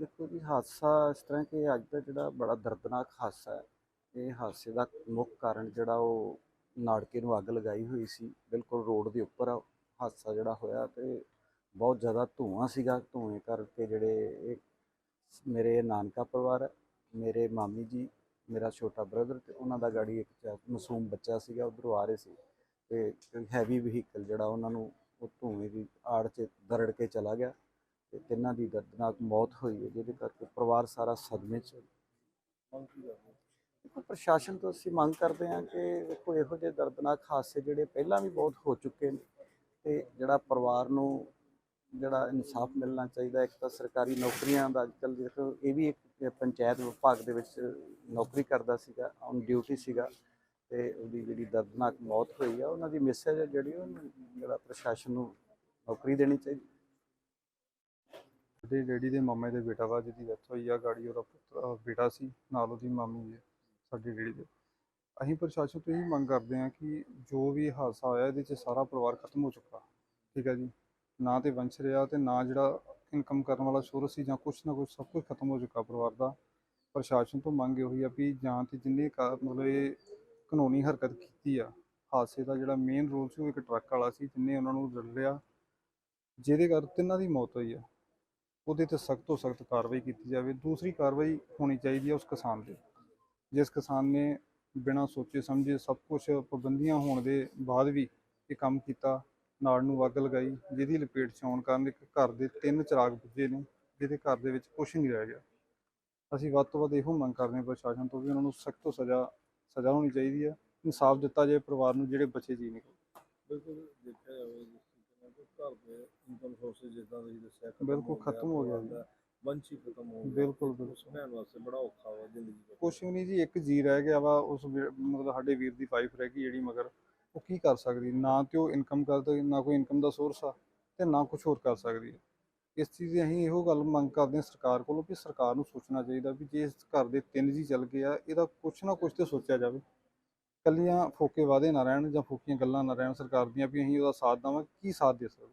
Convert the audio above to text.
ਦੇਖੋ ਜੀ, ਹਾਦਸਾ ਇਸ ਤਰ੍ਹਾਂ ਕਿ ਅੱਜ ਦਾ ਜਿਹੜਾ ਬੜਾ ਦਰਦਨਾਕ ਹਾਦਸਾ ਹੈ, ਇਹ ਹਾਦਸੇ ਦਾ ਮੁੱਖ ਕਾਰਨ ਜਿਹੜਾ ਉਹ ਨਾੜਕੇ ਨੂੰ ਅੱਗ ਲਗਾਈ ਹੋਈ ਸੀ। ਬਿਲਕੁਲ ਰੋਡ ਦੇ ਉੱਪਰ ਆ ਹਾਦਸਾ ਜਿਹੜਾ ਹੋਇਆ ਤੇ ਬਹੁਤ ਜ਼ਿਆਦਾ ਧੂਆਂ ਸੀਗਾ। ਧੂਏ ਕਰਕੇ ਜਿਹੜੇ ਇਹ ਮੇਰੇ ਨਾਨਕਾ ਪਰਿਵਾਰ ਹੈ, ਮੇਰੇ ਮਾਮੀ ਜੀ, ਮੇਰਾ ਛੋਟਾ ਬ੍ਰਦਰ ਤੇ ਉਹਨਾਂ ਦਾ ਗਾੜੀ ਇੱਕ ਚ- ਮਾਸੂਮ ਬੱਚਾ ਸੀਗਾ, ਉਧਰੋਂ ਆ ਰਹੇ ਸੀ ਤੇ ਹੈਵੀ ਵਹੀਕਲ ਜਿਹੜਾ ਉਹਨਾਂ ਨੂੰ ਉਹ ਧੂਏ ਦੀ ਆੜ 'ਚ ਦਰੜ ਕੇ ਚਲਾ ਗਿਆ। ਤੇ ਤਿੰਨਾਂ ਦੀ ਦਰਦਨਾਕ ਮੌਤ ਹੋਈ ਹੈ, ਜਿਹਦੇ ਕਰਕੇ ਪਰਿਵਾਰ ਸਾਰਾ ਸਦਮੇ 'ਚ ਦੇਖੋ, ਪ੍ਰਸ਼ਾਸਨ ਤੋਂ ਅਸੀਂ ਮੰਗ ਕਰਦੇ ਹਾਂ ਕਿ ਦੇਖੋ ਇਹੋ ਜਿਹੇ ਦਰਦਨਾਕ ਹਾਦਸੇ ਜਿਹੜੇ ਪਹਿਲਾਂ ਵੀ ਬਹੁਤ ਹੋ ਚੁੱਕੇ ਨੇ ਤੇ ਜਿਹੜਾ ਪਰਿਵਾਰ ਨੂੰ ਜਿਹੜਾ ਇਨਸਾਫ ਮਿਲਣਾ ਚਾਹੀਦਾ, ਇੱਕ ਤਾਂ ਸਰਕਾਰੀ ਨੌਕਰੀਆਂ ਦਾ ਅੱਜਕੱਲ ਦੇਖੋ, ਇਹ ਵੀ ਇੱਕ ਪੰਚਾਇਤ ਵਿਭਾਗ ਦੇ ਵਿੱਚ ਨੌਕਰੀ ਕਰਦਾ ਸੀਗਾ, ਔਨ ਡਿਊਟੀ ਸੀਗਾ ਤੇ ਉਹਦੀ ਜਿਹੜੀ ਦਰਦਨਾਕ ਮੌਤ ਹੋਈ ਆ, ਉਹਨਾਂ ਦੀ ਮੈਸੇਜ ਹੈ ਜਿਹੜੀ ਉਹਨੂੰ ਜਿਹੜਾ ਪ੍ਰਸ਼ਾਸਨ ਨੂੰ ਨੌਕਰੀ ਦੇਣੀ ਚਾਹੀਦੀ। ਉਹਦੇ ਡੈਡੀ ਦੇ ਮਾਮੇ ਦੇ ਬੇਟਾ ਵਾ, ਜਿਹਦੀ ਡੈਥ ਹੋਈ ਆ, ਗਾੜੀ ਉਹਦਾ ਪੁੱਤਰ ਬੇਟਾ ਸੀ, ਨਾਲ ਉਹਦੀ ਮਾਮੀ ਹੈ, ਸਾਡੇ ਡੈਡੀ ਦੇ। ਅਸੀਂ ਪ੍ਰਸ਼ਾਸਨ ਤੋਂ ਇਹ ਮੰਗ ਕਰਦੇ ਹਾਂ ਕਿ ਜੋ ਵੀ ਹਾਦਸਾ ਹੋਇਆ, ਇਹਦੇ 'ਚ ਸਾਰਾ ਪਰਿਵਾਰ ਖਤਮ ਹੋ ਚੁੱਕਾ। ਠੀਕ ਹੈ ਜੀ? ਨਾ ਤੇ ਵੰਸ਼ ਰਿਹਾ ਤੇ ਨਾ ਜਿਹੜਾ ਇਨਕਮ ਕਰਨ ਵਾਲਾ ਸੋਰਸ ਸੀ ਜਾਂ ਕੁਛ ਨਾ ਕੁਛ, ਸਭ ਕੁਝ ਖਤਮ ਹੋ ਚੁੱਕਾ ਪਰਿਵਾਰ ਦਾ। ਪ੍ਰਸ਼ਾਸਨ ਤੋਂ ਮੰਗ ਇਹੋ ਹੀ ਆ ਵੀ ਜਾਂ ਤੇ ਜਿੰਨੇ ਕਾ- ਮਤਲਬ ਇਹ ਕਾਨੂੰਨੀ ਹਰਕਤ ਕੀਤੀ ਆ, ਹਾਦਸੇ ਦਾ ਜਿਹੜਾ ਮੇਨ ਰੋਲ ਸੀ, ਉਹ ਇੱਕ ਟਰੱਕ ਵਾਲਾ ਸੀ, ਜਿੰਨੇ ਉਹਨਾਂ ਨੂੰ ਰਲਿਆ ਜਿਹਦੇ ਕਰਕੇ ਤਿੰਨਾਂ ਦੀ ਮੌਤ ਹੋਈ ਆ। ਉਹਦੇ ਤੇ ਸਖਤ ਤੋਂ ਸਖਤ ਕਾਰਵਾਈ ਕੀਤੀ ਜਾਵੇ। ਦੂਸਰੀ ਕਾਰਵਾਈ ਹੋਣੀ ਚਾਹੀਦੀ ਹੈ ਉਸ ਕਿਸਾਨ ਦੇ ਜਿਸ ਕਿਸਾਨ ਨੇ ਬਿਨਾਂ ਸੋਚੇ ਸਮਝੇ ਸਭ ਕੁਝ ਪਾਬੰਦੀਆਂ ਹੋਣ ਦੇ ਬਾਅਦ ਵੀ ਇਹ ਕੰਮ ਕੀਤਾ, ਨਾੜ ਨੂੰ ਅੱਗ ਲਗਾਈ, ਜਿਹਦੀ ਲਪੇਟ 'ਚ ਆਉਣ ਕਾਰਨ ਇੱਕ ਘਰ ਦੇ ਤਿੰਨ ਚਿਰਾਗ ਬੁੱਝੇ ਨੇ, ਜਿਹਦੇ ਘਰ ਦੇ ਵਿੱਚ ਕੁਝ ਨਹੀਂ ਰਹਿ ਗਿਆ। ਅਸੀਂ ਵੱਧ ਤੋਂ ਵੱਧ ਇਹੋ ਮੰਗ ਕਰਦੇ ਹਾਂ ਪ੍ਰਸ਼ਾਸਨ ਤੋਂ ਵੀ ਉਹਨਾਂ ਨੂੰ ਸਖਤ ਤੋਂ ਸਜ਼ਾ ਸਜ਼ਾ ਹੋਣੀ ਚਾਹੀਦੀ ਹੈ। ਇਨਸਾਫ ਦਿੱਤਾ ਜਾਏ, ਪਰਿਵਾਰ ਨੂੰ ਜਿਹੜੇ ਬੱਚੇ ਜੀ ਨੇ ਬਿਲਕੁਲ ਦੇਖਿਆ ਜਾਵੇ ਘਰ ਦੇ ਇਨਕਮ ਸੋਰਸਸ ਜਿੱਦਾਂ ਤੁਸੀਂ ਦੱਸਿਆ ਖਤਮ ਬਿਲਕੁਲ ਖਤਮ ਹੋ ਗਿਆ ਜੀ। ਖਤਮ ਹੋ ਗਿਆ। ਬਿਲਕੁਲ, ਭੈਣ ਵਾਸਤੇ ਬੜਾ ਔਖਾ ਵਾ ਜ਼ਿੰਦਗੀ ਦਾ। ਕੁਛ ਵੀ ਨਹੀਂ ਜੀ ਇੱਕ ਜੀ ਰਹਿ ਗਿਆ ਵਾ ਉਸ ਮਤਲਬ ਸਾਡੇ ਵੀਰ ਦੀ ਵਾਈਫ ਰਹਿ ਗਈ ਜਿਹੜੀ ਮਗਰ ਉਹ ਕੀ ਕਰ ਸਕਦੀ? ਨਾ ਤੇ ਉਹ ਇਨਕਮ ਕਰਦਾ ਨਾ ਕੋਈ ਇਨਕਮ ਦਾ ਸੋਰਸ ਆ ਤੇ ਨਾ ਕੁਝ ਹੋਰ ਕਰ ਸਕਦੀ ਹੈ ਇਸ ਚੀਜ਼ ਦੀ ਅਸੀਂ ਇਹੋ ਗੱਲ ਮੰਗ ਕਰਦੇ ਹਾਂ ਸਰਕਾਰ ਕੋਲੋਂ ਵੀ ਸਰਕਾਰ ਨੂੰ ਸੋਚਣਾ ਚਾਹੀਦਾ ਵੀ ਜੇ ਇਸ ਘਰ ਦੇ ਤਿੰਨ ਜੀ ਚੱਲ ਗਏ ਆ ਇਹਦਾ ਕੁਛ ਨਾ ਕੁਛ ਤੇ ਸੋਚਿਆ ਜਾਵੇ। ਕੱਲੀਆਂ ਫੋਕੇ ਵਾਅਦੇ ਨਾ ਰਹਿਣ ਜਾਂ ਫੋਕੀਆਂ ਗੱਲਾਂ ਨਾ ਰਹਿਣ ਸਰਕਾਰ ਦੀਆਂ ਵੀ ਅਸੀਂ ਉਹਦਾ ਸਾਥ ਦੇਵਾਂਗੇ। ਕੀ ਸਾਥ ਦੇ ਸਕਦੇ?